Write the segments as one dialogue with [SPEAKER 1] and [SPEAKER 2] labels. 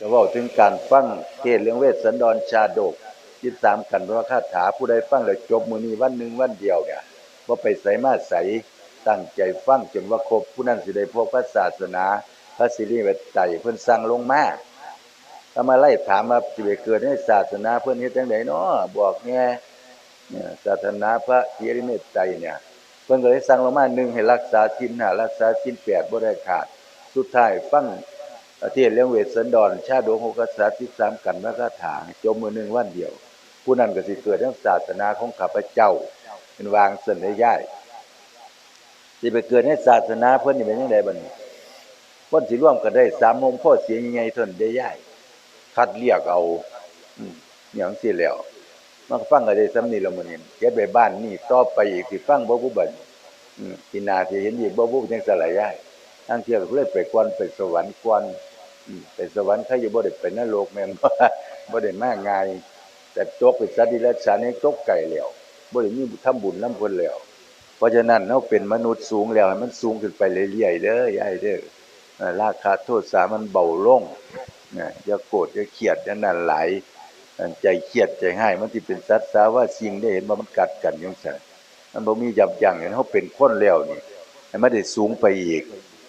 [SPEAKER 1] ก็เว่าถึงการฟังเทศเรื่องเวสสันดรชาดกติดตามกันเพราะว่าคาถาผู้ใดฟังแล้วจบมือนี้วันหนึ่งวันเดียวเนี่ยบ่ไปไสมาไสตั้งใจฟังจนว่าครบผู้นั้นสิได้พบพระศาสนา พระสิริเวชไตเพิ่นสั่งลงมาถ้ามาไล่ถามว่าสิไปเกิดในศาสนาเพิ่นเฮ็ดจังไดเนาะบอกแหน่เนี่ยศาสนาพระสิริเมตไตเนี่ยเพิ่นก็เลยสั่งลงมาหนึ่งให้รักษาศีลห้ารักษาศีลแปดบ่ได้ขาด สุดท้ายฟัง ทศเรื่องเวสสันดร ชาดกหกษัตริย์ที่สามกันพระคาถาจบมือหนึ่งวันเดียว ผู้นั้นก็สิเกิดในศาสนาของข้าพเจ้า เป็นวางเสนได้ย่ายสิไปเกิดในศาสนาเพิ่นนี่เป็นจังไดบัดนี้คนสิร่วมกันได้สามโมงพ่อเสียงใหญ่ๆเท่านั้นได้ย่ายคัดเรียกเอาอืมอหย่างสิแล้วมันฟังก็ได้ซ้ำนี่ละมื้อนี้เก็บไว้บ้านนี่ต่อไปอีกสิฟังบ่ผู้บันทีนาที่เห็นอีกบ่ผู้จังสลายย้ายทางเที่ยวก็เลยไปก่อนไปสวรรค์ก่อน ไปสวรรค์ใครอยู่บ่ได้ไปนรกแม่นบ่บ่ได้มาง่าย แต่ตกไปสัตว์ดิรัจฉานนี่ตกไกลแล้วบ่ได้มีทำบุญนำเพิ่นแล้ว เพราะฉะนั้นเราเป็นมนุษย์สูงแล้วให้มันสูงขึ้นไปเรื่อยๆเด้อยายเด้อเอ่อราคะโทษสามันเบาลงนะอย่าโกรธอย่าเครียดอย่านั่นหลายใจเครียดใจให้มันที่เป็นสัตว์สาว่าสิ่งได้เห็นว่ามันกัดกันอยังซั่นมันบ่มียับยั้งเห็นเฮาเป็นคนแล้วนี่ให้มันได้สูงไปอีก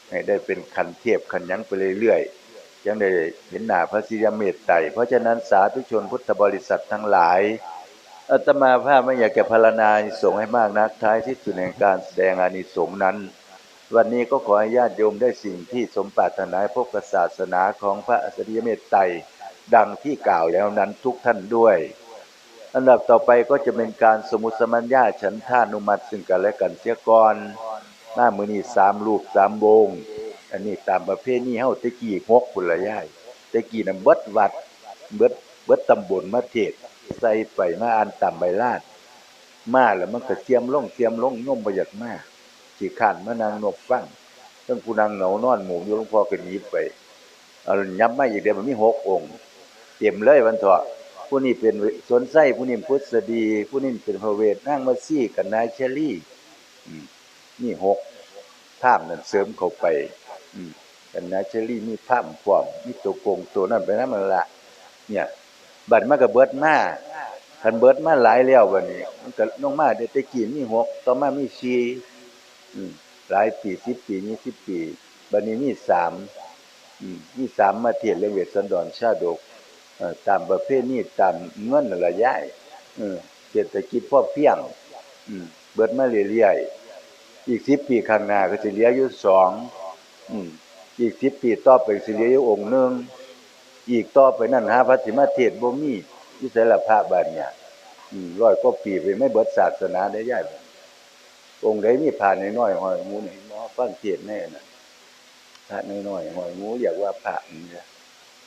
[SPEAKER 1] ให้ได้เป็นคันเทพคันยังไปเรื่อยๆ ยังได้เห็นหน้าพระศิริยเมตไตรเพราะฉะนั้นสาธุชนพุทธบริษัททั้งหลายอาตมาภาพไม่อยากจะพรรณนาอนิสงส์ให้มากนักท้ายที่สุดแห่งการแสดงอานิสงส์นั้น วันนี้ก็ขอให้ญาติโยมได้สิ่งที่สมปรารถนาพบกับศาสนาของพระอริยเมตไตรดังที่กล่าวแล้วนั้นทุกท่านด้วยอันดับต่อไปก็จะเป็นการสมุสมัญญาฉันท่านุมัติซึ่งกันและกันเสียก่อนหน้ามือนีสามรูปสามวง อันนี้ตามประเภทนี้เฮาตะกี้หกพุ่นละย่ายตะกี้น่ะเบิดวัดเบิดเบิดตำบลมาเทศใส่ไปมาอ่านตามใบลาดมาแล้วมันก็เทียมลงเทียมลงย่อมบ่อยากมาสิขานมานั่งนบฟังทั้งผู้นั่งเหงานอนหมู่อยู่หลวงพ่อก็หนีไปเอายับมาอีกเดี๋ยวมันมีหกองค์เต็มเลยวันเถาะผู้นี้เป็นสวนไส้ผู้นี้พุทธดีผู้นี้เป็นพระเวทนั่งมาซี่กับนายเชอรี่นี่หกท่ามนั่นเสริมเข้าไป กันนาเชอรี่มีผ้ามพร้อมมีตัวโกงตัวนั้นไปนั่นมันละเนี่ย บัดมากับเบิดมาคันเบิดมาหลายแล้วบัดนี้ มันก็ลงมาได้แต่กี้มีหกต่อมามีสี่หลายปีสิบปียี่สิบปีบัดนี้มีสามมีสามมาเทียนเรื่องเวทสันดรชาดกตามประเภทนี้ตามเงินนั่นละย้ายเศรษฐกิจพ่อเพียงเบิดมาเรื่อยๆอีก10ปีข้างหน้าก็สิเหลืออยู่สอง อีก10ปีต่อไปสิเหลืออยู่องค์หนึงอีกต่อไปนั้นหาพระสิมาเทศบ่มีอยู่ไสละพระบาดเนี่ยร้อยกว่าปีไปไม่เบิดศาสนาได้ย้ายองค์ใดมีผ่านน้อยหอยหมูนี่หมอฟังเทศแน่น่ะพระน้อยหอยงูอยากว่าพระนี่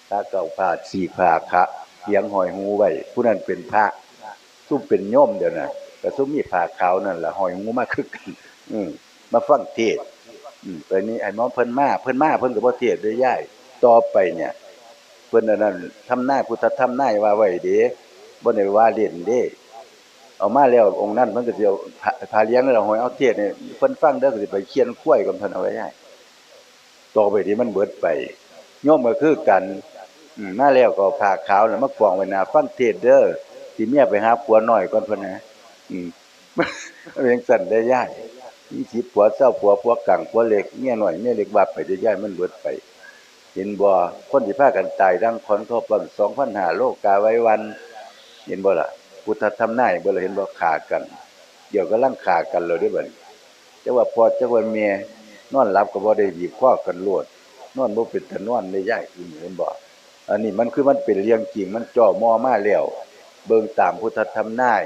[SPEAKER 1] พระเก่าพระสี่พระคะเลี้ยงหอยงูไว้ผู้นั้นเป็นพระซุ่มเป็นโยมเดี๋ยวนะแต่ซุ่มมีผ้าขาวนั่นแหละหอยงูมาคึกกันอืมมาฟังเทศ น์อืมตอนนี้ไอ้หมอเพิ่นมาเพิ่นมาเพิ่นก็บ่เทศน์ได้ย่ายต่อไปเนี่ย เพิ่นนั้นทำหน้าพุทธธรรมนาว่าไว้เด้บ่ได้ว่าเล่นเด้เอามาแล้วองค์นั้นเพิ่นก็สิเอาพาพาเลี้ยงแล้วหอยเอาเทศน์นี่ยเพิ่นฟังเด้อก็สิไปเขียนคุ้ยกับเพิ่นเอาไว้ให้ต่อไปที่มันเบิดไปโยมก็คือกันอืมาแล้วก็เอาผ้าขาวแล้วมากองไว้นาฟังเทศน์เด้อสิเมียไปหาผัวน้อยก่อนเพิ่นนะอืมเป็นจังซั่นได้ยา ยมีสิบผัวเศร้าผัวผัวกังผัวเล็กเมียหน้อยเมียเล็กว่าไปได้ยายมันเบิดไป เห็นบ่คนที่พากันตายดังคนเขาปัง2,500โลกาไว้วัน เห็นบ่ล่ะพุทธธรรมนายบ่ล่ะเห็นบ่ฆ่ากัน เดี๋ยวกำลังฆ่ากันแล้วเด้อบัดนี้แต่ว่าพอจักว่าเมียนอนหลับก็บ่ได้บีบคอกันโลดนอนบ่เป็นตะนอนได้ย้ายอื่นเห็นบ่อันนี้มันคือมันเป็นเรื่องจริงมันจ่อมอมาแล้วเบิ่งตามพุทธธรรมนาย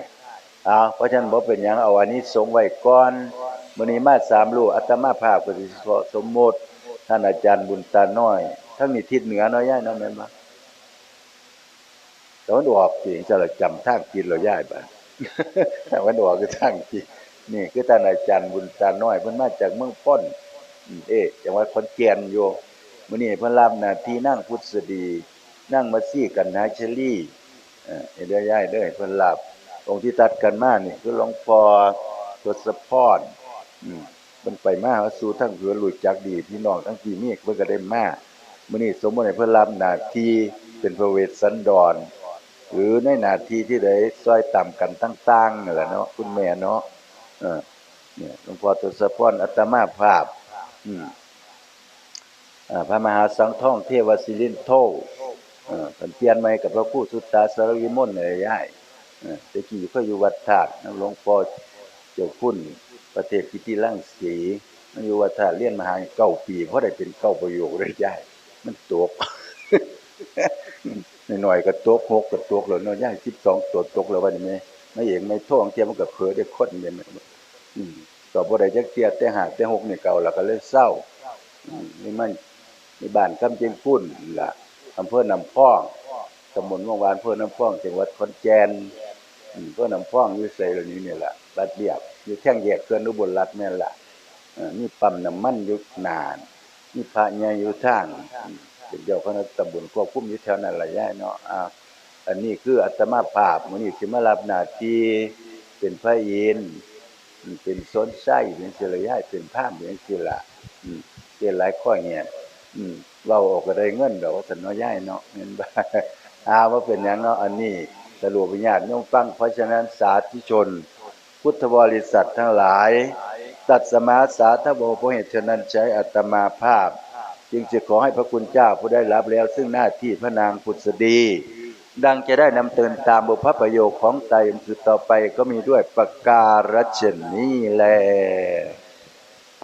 [SPEAKER 1] อ้าวเพราะฉะนั้นบ่เป็นหยังเอาอันนี้สงไว้ก่อน มื้อนี้มาสามลูกอาตมาภาพก็สิขอสมมติ ท่านอาจารย์บุญตาน้อย ทั้งนี้ทิศเหนือนาะย้ายเนาะแม่นบ่ตะวันออกสิจะละจำทางกินเราย้ายบ่ตะวันออกคือทางกินนี่คือท่านอาจารย์บุญตาน้อยเพิ่นมาจากเมืองพ้นอืมเอ๊ะจังหวัดขอนแก่นอยู่มื้อนี้เพิ่นรับหน้าที่นั่งพุทธดี นั่งมาซี่กันนาเชอรี่เอ่อให้เด้อย่ายเด้อเพิ่นรับองค์ที่ตัดกันมานี่คือหลวงพ่อทศพร มเพิ่นไปมาหาสู่ทั้งเหือรู้จักดีพี่น้องทั้งที่มีเพิ่นก็ได้มามื้อนี้สมมติให้เพิ่นรับหนาทีเป็นพระเวสสันดร หรือในนาทีที่ใดซอยต่ำกันต่างๆนั่แหละเนาะคุณแม่เนาะเนี่ยหลวงพ่อทศพรอัตมาภาพอืมอ่าพระมหาสังฆทองเทวศิรินโทเออเพิ่นเปลี่ยนใหม่กับพระครูสุตตาสารวิมลนี่ยายเออแต่กี้ก็อยู่วัดธาตุนะหลวงพ่อเจ้าคุณ ประเทศกิติลังสีมันอยู่วัดธาเรียนมหาเก้าปีเพราะได้เป็นเก้าประโยคเลยยายมันตกหน่อยก็ตกหกก็ตกแล้วเนาะย่าง12ตัวตกแล้วว่านี่แม่ไม่เองไม่ท่องเทียวมันก็เผลอได้คนแม่นอืมก็บ่ได้จักเทียแต่หาแต่หกเนี่ยเก่าแล้วก็เลยเศร้านี่มันในบ้านคำเจียงพุ่นล่ะอำเภอนำพองตำบลวังวานอำเภอนำพองจังหวัดขอนแก่น เภอน้ำพองอยู่ไสเหล่านี้เนี่ยแหละบัดเรียบอยู่แท่งแยกเขื่อนอุบลรัฐแม่นล่ะเออมีปั๊มน้ำมันยู่นานมีพระใหญ่อยู่ทางอืมเป็นเจ้าตำบลควบคุมอยู่แถวนั้นล่ะยายเนาะอ่าอันนี้คืออาตมาภาพมื้อนี้สิมารับหน้าที่เป็นพระอินเป็นสนไส้เป็นสิลยายเป็นพราเป็นสิละเป็นหลายข้อเงียอืมเว้าออกก็ได้เงินดอกว่าซั่นเนาะยายเนาะเห็นบ่อาว่าเป็นหยังเนาะอันนี้ สรุปญาติโยมฟังเพราะฉะนั้นสาธุชน พุทธบริษัททั้งหลาย ตัดสมาสาธโบเพราะเหตุฉะนั้นใช้อัตมาภาพ จึงจะขอให้พระคุณเจ้าผู้ได้รับแล้ว ซึ่งหน้าที่พระนางพุทธดี ดังจะได้นำเตือนตามบุพประโยคของไตรสืบต่อไปก็มีด้วยประการฉนี้แล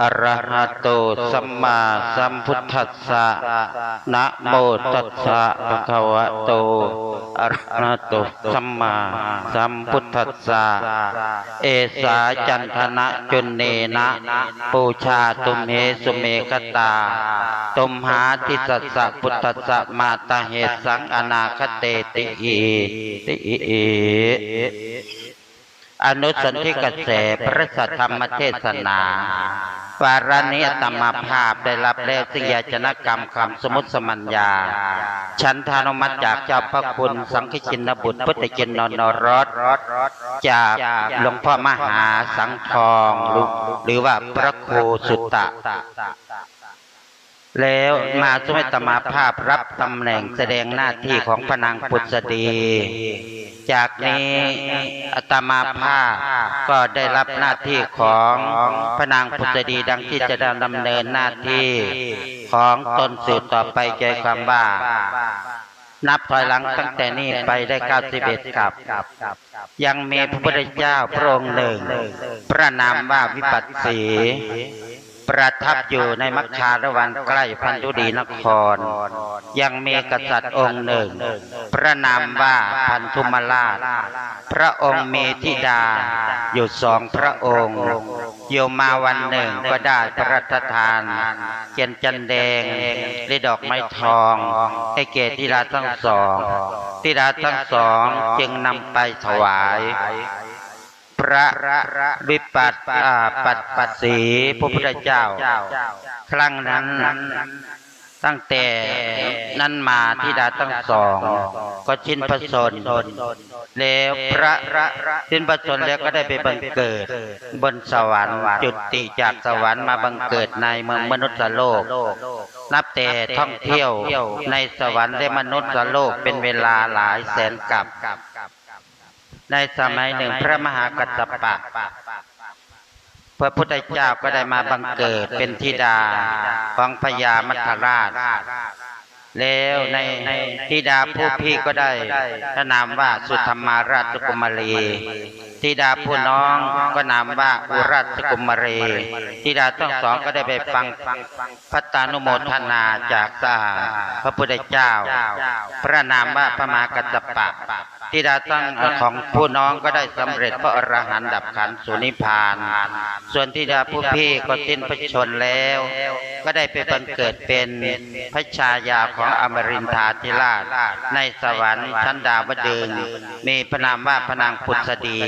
[SPEAKER 2] อะระหะโตสัมมาสัมพุทธัสสะนะโมตัสสะภะคะวะโตอะระหะโตสัมมาสัมพุทธัสสะเอสาจันทนะจุนเนนะปูชาตุมเหสุเมคตาตุมหาทิสัสสะพุทธัสสะมาตาเหสังอนาคเตติอีติอี อนุสนธิกระแสพระสัทธรรมเทศนา วาระนี้ตมภาพได้รับแล้วสิ่งยาจนกรรมคำสมุติสมัญญาฉันทานุมัติจากเจ้าพระคุณสังฆชินบุตรพุทธจินนนรสจากหลวงพ่อมหาสังทองหรือว่าพระครูสุตตะ แล้วมาสมัยตมาภาพรับตำแหน่งแสดงหน้าที่ของพระนางพุทธดี จากนี้อาตมาภาพก็ได้รับหน้าที่ของพระนางพุทธดีดังที่จะดำเนินหน้าที่ของตนสืบต่อไปใจความว่านับถอยหลังตั้งแต่นี้ไปได้91กับ ยังมีพระพุทธเจ้าพระองค์หนึ่ง พระนามว่าวิปัสสี ประทับอยู่ในมัคคารวันใกล้พันธุดีนคร ยังมีกษัตริย์องค์หนึ่ง พระนามว่าพันธุมราช พระองค์เมธิดา อยู่สองพระองค์โยมมาวันหนึ่งก็ได้พระราชทานเกียนจันแดงและดอกไม้ทองให้เกศธิดาทั้งสองธิดาทั้งสองจึงนำไปถวาย พระวิปัสสอ่าปัสปัสสีพระพุทธเจ้า ครั้งนั้นตั้งแต่นั้นมาธิดาทั้งสอง ก็ชินพระชนแล้วพระชินพระชนแล้วก็ได้ไปบังเกิด บนสวรรค์จุติจากสวรรค์มาบังเกิดในเมืองมนุษย์โลก นับแต่ท่องเที่ยวในสวรรค์และมนุษย์โลกเป็นเวลาหลายแสนกับ ในสมัยหนึ่งพระมหากัสสปะ พระพุทธเจ้าก็ได้มาบังเกิดเป็นธิดาของพญามัทราช แล้วในธิดาผู้พี่ก็ได้พระนามว่าสุธรรมาราชกุมารีธิดาผู้น้องก็นามว่าอุราชกุมารีธิดาทั้งสองก็ได้ไปฟังพัตานุโมทนาจากสาพระพุทธเจ้า พระนามว่าพระมหากัสสปะ ธิดาตั้งของผู้น้องก็ได้สำเร็จพระอรหันต์ดับขันสุนิพาน ส่วนธิดาผู้พี่ก็สิ้นพระชนแล้ว ก็ได้ไปบังเกิดเป็นพระชายาของอมรินทราธิราช ในสวรรค์ชั้นดาวดึงมีพระนามว่าพระนางพุทธดี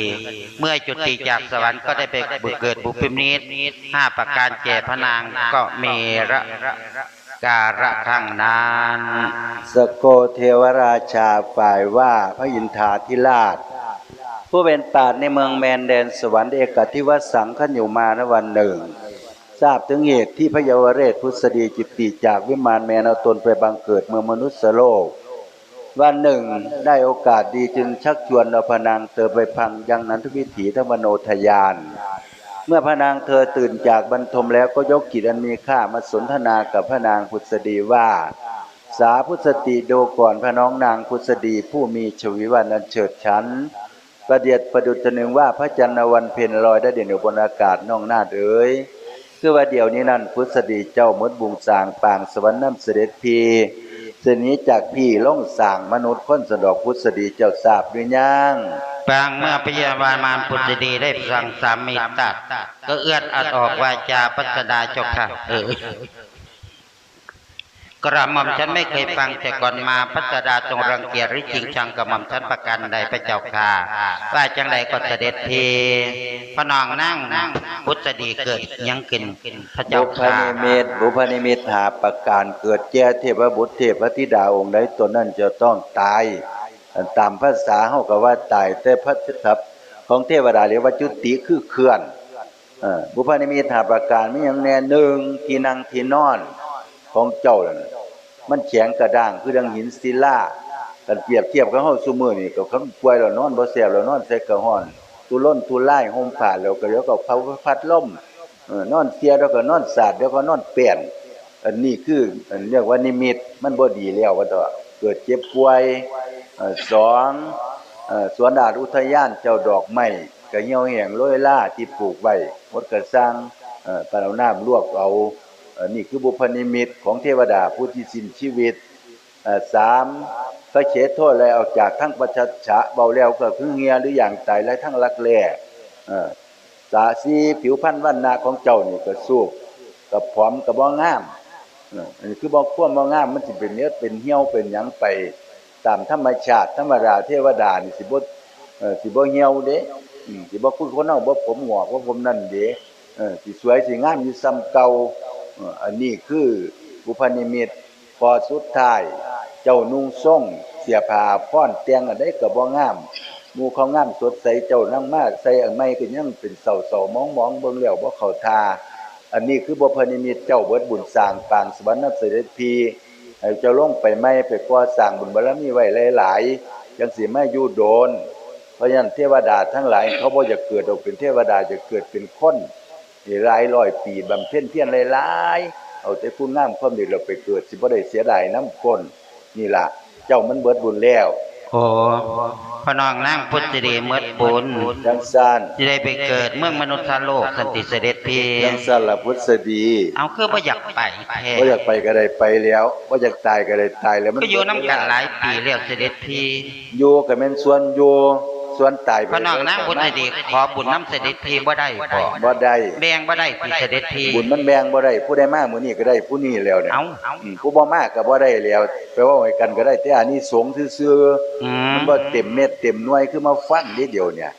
[SPEAKER 2] เมื่อจุติจากสวรรค์ก็ได้ไปบุกเกิดบุพพิมนิตห้าประการแก่พระนางก็มีระ การะข้งนั้น
[SPEAKER 1] สโกเทวราชาฝ่ายว่าพระอินทาธิราช ผู้เป็นปราชญ์ในเมืองแมนแดนสวรรค์เอกทิวสังขันอยู่มาณวันหนึ่ง ทราบถึงเหตุที่พระเยาวเรศพุทธดีจิตติจากวิมานแมนเอาตนไปบังเกิดเมืองมนุษย์โลก วันหนึ่งได้โอกาสดีจึงชักชวนเอาพนางเธอไปพังยังนันทวิถีธรรมโนทยาน เมื่อพระนางเธอตื่นจากบรรทมแล้วก็ยกกิจอันมีค่ามาสนทนากับพระนางพุทธดีว่า สาพุทธติโดก่อนพระน้องนางพุทธดีผู้มีชวิวันอันเฉิดฉันประเดียดประดุจหนึ่งว่าพระจันทร์วันเพ็ญลอยได้เด่นอยู่บนอากาศน้องนาดเอ๋ยคือว่าเดี๋ยวนี้นั่นพุทธดีเจ้ามดบุงสางปางสวรรค์น้ำเสด็จพี เสนี้จากพี่ล่องสร้างมนุษย์คนสะดอกพุทธดีเจ้าทราบหรือยัง
[SPEAKER 2] บางเมื่อพยาบาลมารพุทธดีได้สั่งสามีตัดก็เอื้อนอัดออกวาจาปัสดาจ้าค่ะเออ กระหม่อมฉันไม่เคยฟังแต่ก่อนมาพัสดาทรงรังเกียจหรือจริงชังกระหม่อมฉันประกันใดพระเจ้าค่ะว่าจังใดก็เสด็จทีพระนองนั่งพุทธดีเกิดยังกินพระเจ้า
[SPEAKER 1] บุพนิมิตบุพนิมิตหาประการเกิดแก่เทพบุตรเทพธิดาองค์ใดตัวนั้นจะต้องตายตามภาษาเฮาก็ว่าตายแต่พระทัพของเทวดาเรียกว่าจุติคือเคลื่อนบุพนิมิตหาประการมีอย่างแน่หนึ่งที่นั่งที่นอน ของเจ้านั่นน่ะมันแข็งกระด้างคือดังหินศิลากันเปรียบเทียบกับเฮาซุมือนี่ก็คำป่วยแล้วนอนบ่แซ่บแล้วนอนใส่กระห้อนตุล้นตุไล่ห่มผ้าแล้วก็เดี๋ยวก็เผาพัดลมเออนอนเสียแล้วก็นอนสาดแล้วก็นอนเปลี่ยนอันนี้คืออันเรียกว่านิมิตมันบ่ดีแล้วว่าต่อเกิดเจ็บป่วยเอ่อสองสวนดาษอุทยานเจ้าดอกไม้ก็เหี่ยวแห้งโรยล่าที่ปลูกไว้หมดกระสังเอ่อปานเอาน้ำลวกเอา นี่คือบุพนิมิตของเทวดาผู้ที่สิ้นชีวิตสามพระเฉดโทษอะไรออกจากทั้งประชัดฉะเบาแล้วก็คือเงียหรืออย่างตายและทั้งรักแลเอ่สาสีผิวพรรณวันนาของเจ้านี่ก็สูบกับผอมกับบ่งามอันนี้คือบ่ควมบ่งามมันสิเป็นเนื้อเป็นเหี่ยวเป็นหยังไปตามธรรมชาติธรรมดาเทวดานี่สิบ่เอสิบ่เหี่ยวเด้อืมสิบ่คือคนเฮาบ่ผมงอกบ่ผมนั่นเด้เอสิสวยสิงามอยู่ซ้ำเก่า อันนี้คือบุพนิมิตพอสุดท้าย เจ้านุ่งทรงเสียผ้าฟ้อนแต่งอันใดก็บ่งามมูเขางามสดใสเจ้านั่งมากใส่อันไม่ก็ยังเป็นเสาเสามองมองเบิ่งแล้วบ่เขาทา อันนี้คือบ่พนิมิตเจ้าเบิดบุญสร้างปางสวรรค์นับเสด็จพีให้เจ้าลงไปไม่ไปก่อสร้างบุญบารมีไว้หลายๆจังสิมาอยู่โดน เพราะฉะนั้นเทวดาทั้งหลาย เขาบ่อยากเกิดออกเป็นเทวดาจะเกิดเป็นคนนี่ หลายร้อยปีบำเพ็ญเพียรหลายๆเอาแต่คุณงามความดีเราไปเกิด สิบ่ได้เสียดายน้ำคนนี่ล่ะ เจ้ามันเบิดบุญแล้ว
[SPEAKER 2] โอ้พระนองนั่งพุทธดีเมื่อบุญ
[SPEAKER 1] จังซ่าน
[SPEAKER 2] จะได้ไปเกิดเมืองมนุษย์โลกสันติเสด็จพี
[SPEAKER 1] ยังสารพุทธดี
[SPEAKER 2] เอาคือบ่อยากไปแท้
[SPEAKER 1] ว่าอยากไปก็ได้ไปแล้วว่าอยากตายก็ได้ตายแล้วมัน
[SPEAKER 2] ก็อยู่น้ำกันหลายปีแล้วเสด็จพี
[SPEAKER 1] อยู่ก็แม่นส่วนอยู่ ส่วนตายไป
[SPEAKER 2] พระนองนั่งพุทธดี ขอบุญน้ำเสด็จพีบ่ได้พอ
[SPEAKER 1] บ่ได้
[SPEAKER 2] แบ่งบ่ได้ที่เสด็จพี
[SPEAKER 1] บุญมันแบ่งบ่ได้ผู้ใดมามื้อนี้ก็ได้ผู้นี้แล้วเนี่ย
[SPEAKER 2] เอาเอา
[SPEAKER 1] อืมผู้บ่มาก็บ่ได้แล้วแปลว่าไว้กันก็ได้แต่อันนี้สงส์ซื่อ
[SPEAKER 2] อื
[SPEAKER 1] ๆ
[SPEAKER 2] ม
[SPEAKER 1] มันบ่เต็มเม็ดเต็มหน่วยคือมาฟังนิดเดียวเนี่ย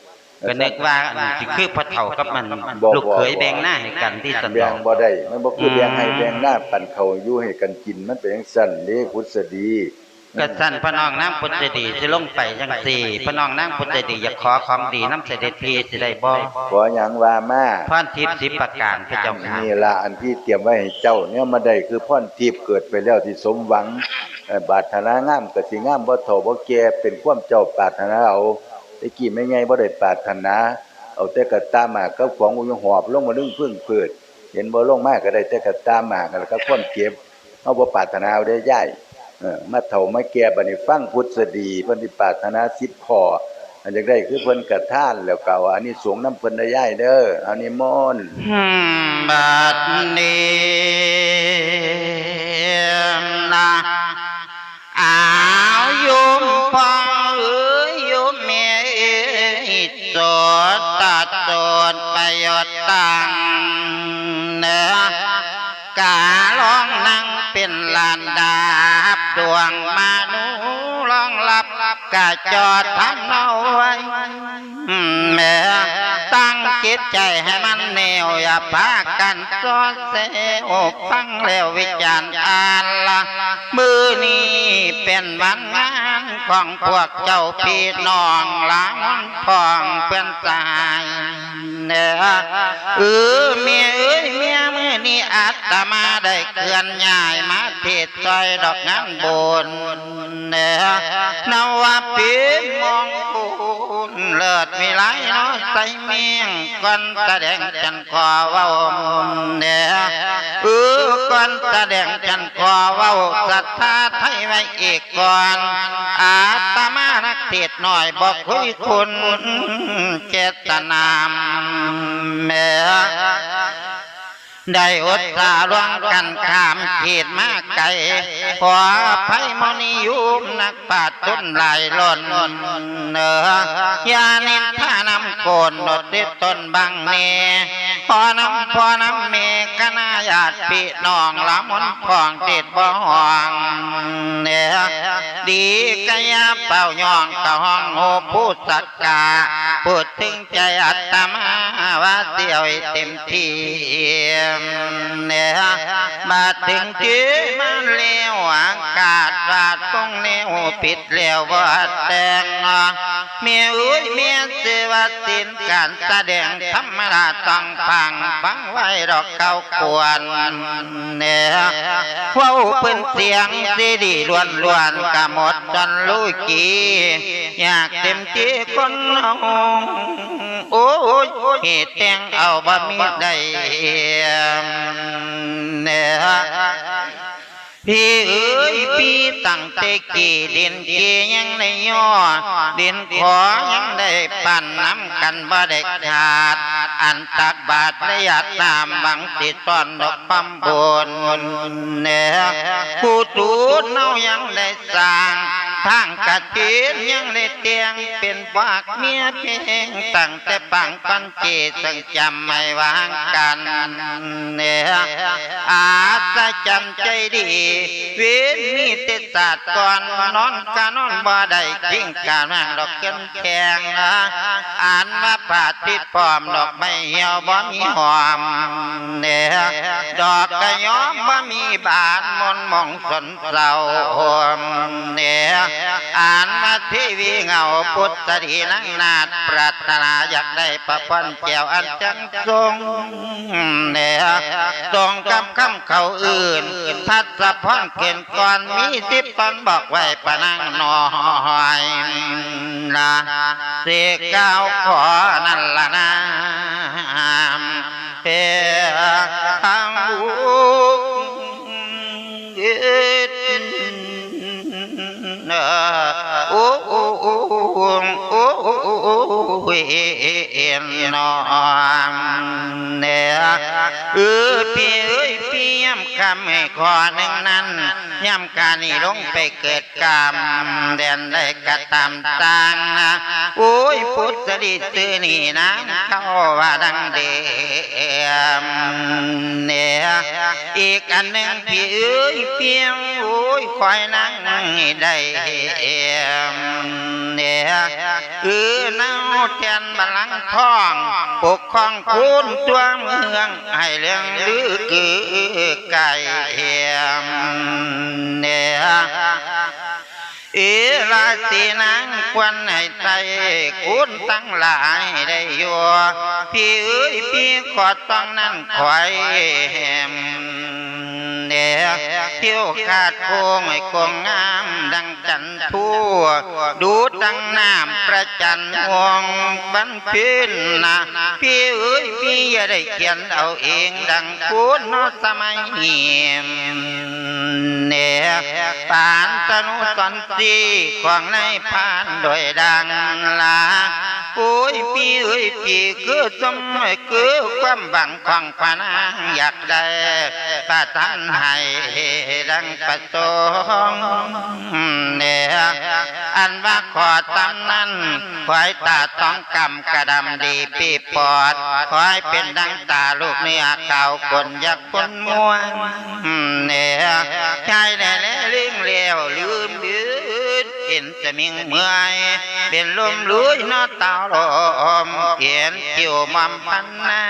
[SPEAKER 2] ก็นึกว่าสิคือพระเฒ่ากับมัน
[SPEAKER 1] บ่
[SPEAKER 2] ลูก
[SPEAKER 1] บ่
[SPEAKER 2] เขยแบ่งหน้าให้กันที่สันด
[SPEAKER 1] แบ่
[SPEAKER 2] องก
[SPEAKER 1] บ่ได้มันบ่คือ
[SPEAKER 2] อืม
[SPEAKER 1] แบ่งให้แบ่งหน้าปันเขาวอยู่ให้กันกินมันเป็นจังซั่นเด้พุทธดี
[SPEAKER 2] ก็สั่นพระนองนั่งพุทธดีสิลงไปจังสี่พระนองนั่งพุทธดีอยากขอของดีน้ำเสด็จพีสิได้บ่
[SPEAKER 1] ขอหยังว่ามา
[SPEAKER 2] พรทิพย์สิบประการพระเจ้าค่ะ
[SPEAKER 1] นี่ละอันที่เตรียมไว้ให้เจ้าเนี่ยมาได้คือพ่อนทิพย์เกิดไปแล้วที่สมหวังเอ่อบาดถนางามก็สิงามบ่เฒ่าบ่แก่เป็นความเจ้าปรารถนาเอาแตะกี้ไม่ไงบ่ได้ปรารถนาเอาแต่กระตามมากับของอุยหอบลงมาลึงพึ่งเพิด เห็นบ่ลงมาก็ได้แต่กระตามมาแล้วก็ความเก็บเฮาบ่ปรารถนาเอาได้ย้ายเออ มาเถ่ามาแก่บันิฟังพุทธดีเพิ่นสิปรารถนาสิบขออันอยากได้คือเพิ่นกระท่านแล้วเก่าอันนี้สงน้ำเพิ่นได้ย่ายเด้ออันนี้
[SPEAKER 2] มอนบัดนี้ กะจอดทำเอาไว้อืมแม่ตั้งจิตใจให้มันแน่ววอย่าพากันซ้อนเซวฟังแล้ววิจารณ์อ่านละมือนี้เป็นวันงาน ของพวกเจ้าพี่น้องหลังพ้องเป็นสายเนอเออเมียเอ้ยเมียมือนี้อาตมาได้เคลื่อนย้ายมาเทศซอยดอกงานบนเนอนวาปีมองบุญเลิศมีหลายเน้อยใส่เมียงก่อนแสดงจันขอว้าเนอเออก่อนแสดงจันขอว้าศรัทธาไทยไว้อีกก่อนอาตมานักเทศหน่อยบอกคุยคุณเจตนาม ได้อดสาร่วงกันข้ามเขตมาไกลขอไพมนิยุมนักปาดต้นลายล่นเนือยานินท่านำโกนนดติต้นบังเนพอน้ำพอน้ำเมกนาญาติพี่น้องละมุนพองติดบ่ห่วงเนยดีกะยาเป่าย่องกะห้องโหผู้สักกาพูดถึงใจอัตมาว่าเสียวเต็มที่เนี่ยมาถึงที่มันเลี้ยวอากาศราดตรงเลี้ยวปิดแล้วว่าแต่งเมียเอ้ยเมียเสวาสินการแสดงธรรมดาต้องฟังฟังไว้ดอกเก้าควรเนี่ยว้าเป็นเสียงสีดีล้วนล้วนๆกะหมดจนรู้กี่อยากเต็มที่คนเอา โอ้ยเหตุแตงเอาบ่มีได้เนี่ย พี่เอ้ยพี่ตั้งแต่กี่เด่นเกยังได้ย่อเด่นขอยังได้ปั่นน้ำกันบ่ได้ขาด อันตักบาทระยะตามบังติดตอนดอกปั๊มบนเนี่ยผู้ตูดเน่ายังได้สร้างทางกะทินยังได้เตียงเป็นปากเมียเพียงตั้งแต่ปังปันเจสังจำไม่วางกันเนี่ยอาสะจำใจดีเวียนมีแต่ศาสตร์ก่อนนอนกะนอนบ่ได้ทิ้งการนั่งดอกเกินแข็งนะอ่านมาปาดติดปลอมดอกไม่เหี่ยวบ่มีหอมเนี่ยดอกกระยอมบ่มีบาทมนมองสนเศร้าเนี่ยอ่านมาทีวีเงาพุทธดีนังนาดปรารถนาอยากได้ประพันธ์แก้วอันจังทรงเนี่ยตรงกับคำเขาอื่นทัศพรเกินก่อนมีสิบตอนบอกไว้ปะนังนอยนะเสกเก้าขอนั่นละนะเพื่อทางบุญโอ้โอ้โอ้โอ้โอ้เอ็นนอมเนี่ยเออพี่เอ้ยพี่ย้ำ คำให้ขอหนึ่งนั้นย้ำการนี่ลงไปเกิดกรรมเด่นได้กระตามต่างนะโอ้ยพุทธดิตือนี่นะเขาว่าดังเดียมเนี่ยอีกอันหนึ่งพี่เอ้ยเพียงโอ้ยคอยนั่งได้เเนี่ยเออเนาแทนบาลังทอง ปกครองคุณตัวเมือง ให้เลี้ยงลือกือไก่เหียมเนี่ย เอราศีนางควรให้ใจคุณตั้งหลายได้อยู่พี่เอ้ยพี่ขอต้องนั่นคอยแหมเนี่ยเที่ยวขาดโคงไอ้คงงามดังจันทั่ว ดูดังน้ำประจันวงบันพินนะพี่เอ้ยพี่อย่าได้เขียนเอาเองดังคุณนอสมัยเนี่ยปานตนุสันสีของในพานโดยดังลาโอ้ยพี่เอ้ยพี่คือสมคือความบังของพนางอยากได้ประทานให้ดังประสงค์เนี่ยอันว่าขอตำนั้นคอยตาต้องกำกระดำดีปีปอดคอยเป็นดังตาลูกเนื้อเก่าคนอยากคนมัวเนี่ยใจแน่แน่ลิงเลี้ยวลืมยืด เป็นจะมิงเมื่อย เป็นลมลุยนอตาลมเขียนเกี่ยวมัมพันนา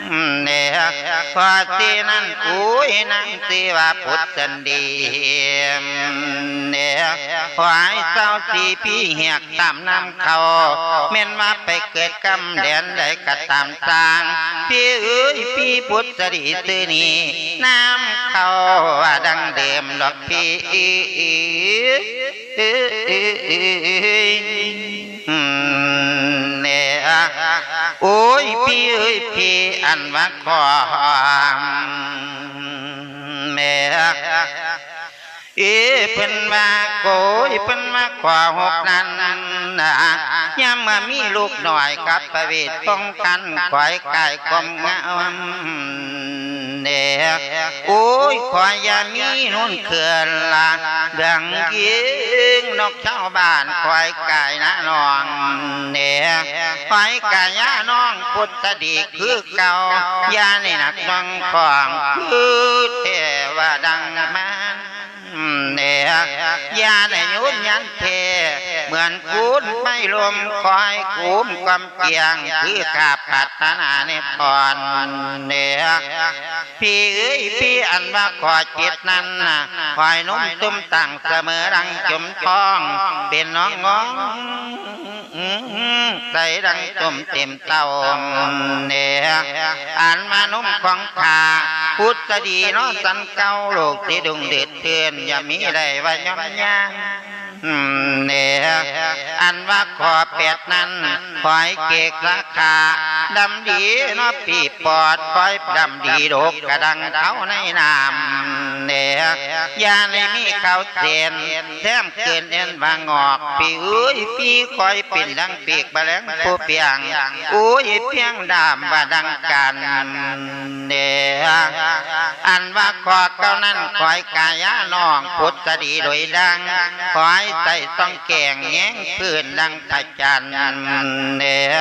[SPEAKER 2] ง เนี่ยพอที่นั่นอุ้ยนั่งสิว่าพุทธันดีเนี่ยหวายเศร้าสีพี่เหียกตามน้ำเขาเม่นว่าไปเกิดกำแดนใดก็ตามสร้าง พี่เอ้ยพี่พุทธดีตือนี้น้ำเขาว่าดังเดิมดอกพี่เนี่ย โอ้ยพี่เอ้ยพี่อันว่าขอแม่เอเพิ่นว่าโกยเพิ่นว่าขวาหกนั้นนะยามมามีลูกหน่อยกับประเวทป้องกันควายกายความงามเน่โอ้ยขวายยามีนุ่นเขื่อนละดังยิงนกชาวบ้านควายกายนะน้องเน่ ไฟกายาน้องพุทธดีคือเก่ายาในหนักน้องของคือเทวดังมันเนี่ยยาในยุนยันเท เหมือนคูนไม่ลมคอยกุมกำเกียงคือขาปัตนาในพรเนี่ยพี่เอ้ยพี่อันว่าขอจิตนั้นน่ะคอยนุ่มตุ้มตั้งเสมอรังจมทอง เป็นน้องงองใส่ดังตุ่มเต็มเต้าเนี่ยอ่านมานุ่มของข้าพุทธดีเนาะสันเก่าโลกที่ดุงเดือดเทือนอย่ามีได้ว่าย่อมยาง เนี่ยอันว่าขอเป็ดนั้นคอยเกกราคาดำดีเนาะปีปอดคอยดำดีโดกกระดังเขาในน้ำเนี่ยยาในมีเขาเสียนแถมเกินเอ็นบางงอกปีเอ้ยปีคอยเป็นดังปีกแมลงผู้เปียงโอ้ยเพียงดามว่าดังกันเนี่ยอันว่าขอเก้านั้นคอยกายาน้องพุทธดีโดยดังคอยใส่ต้องแกงแง้งพื้นดังพระจันเนี่ย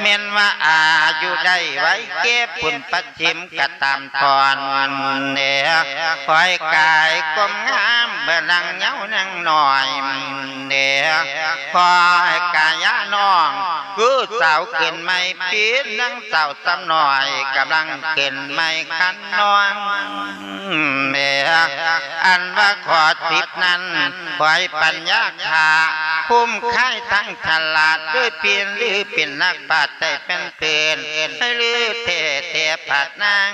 [SPEAKER 2] เม่นว่าอาอยุได้ไว้เก็บปุ่นปัจฉิมกะตามตอนเนี่ยคอยกายกลมงามเบลังเหงานังหน่อยเนี่ยคอยกายาน้องคือสาวขึ้นไม่ปีนนังสาวซ้ำหน่อยกำลังขึ้นไม่คันนองเมียอันว่าขอติดนั้นคอยปัญญาขาคุ้มค่ายทั้งฉลาดด้วยเปลี่ยนหรือเป็นนักปราชญ์แต่เป็นเตือนให้หรือเทเทผัดนาง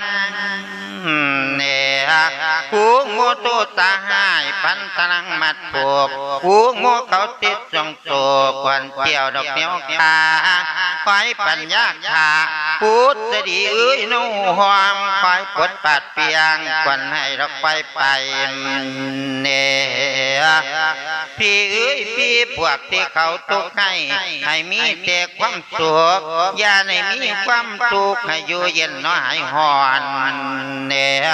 [SPEAKER 2] เนี่ยหูโมโตตาหายพันตนังมัดปกหูโมเขาติดจงโตควันเกี่ยวดอกเหนียวขาคอยปัญญาขาพูดจะดีเอ้ยนูหอมคอยปดปัดเปียงควันให้ดอกไปไปเนี่ยพี่เอ้ยพี่พวกที่เขาตุกให้ให้มีแต่ความสุขอย่าในมีความทุกข์ให้อยู่เย็นน้อยหอนเนี่ย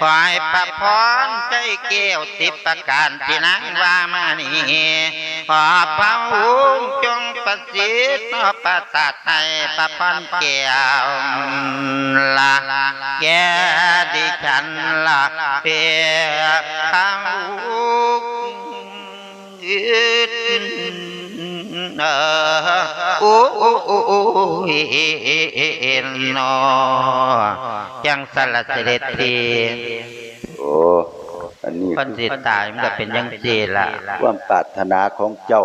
[SPEAKER 2] คอยประพรใจเกี้ยวสิบประการที่นางว่ามานี่ขอพระองค์จงประสิทธิ์ประสาทให้ประพันเกี่ยวละแก่ดิฉันละเพียพระองค์ เออโอ้โอ้โอ้โอ้เอ็นนอยังสละเสด็จที
[SPEAKER 1] โอ้อันนี้
[SPEAKER 2] คนสิตายมันก็เป็นยังสี่ละ
[SPEAKER 1] ความปรารถนาของเจ้า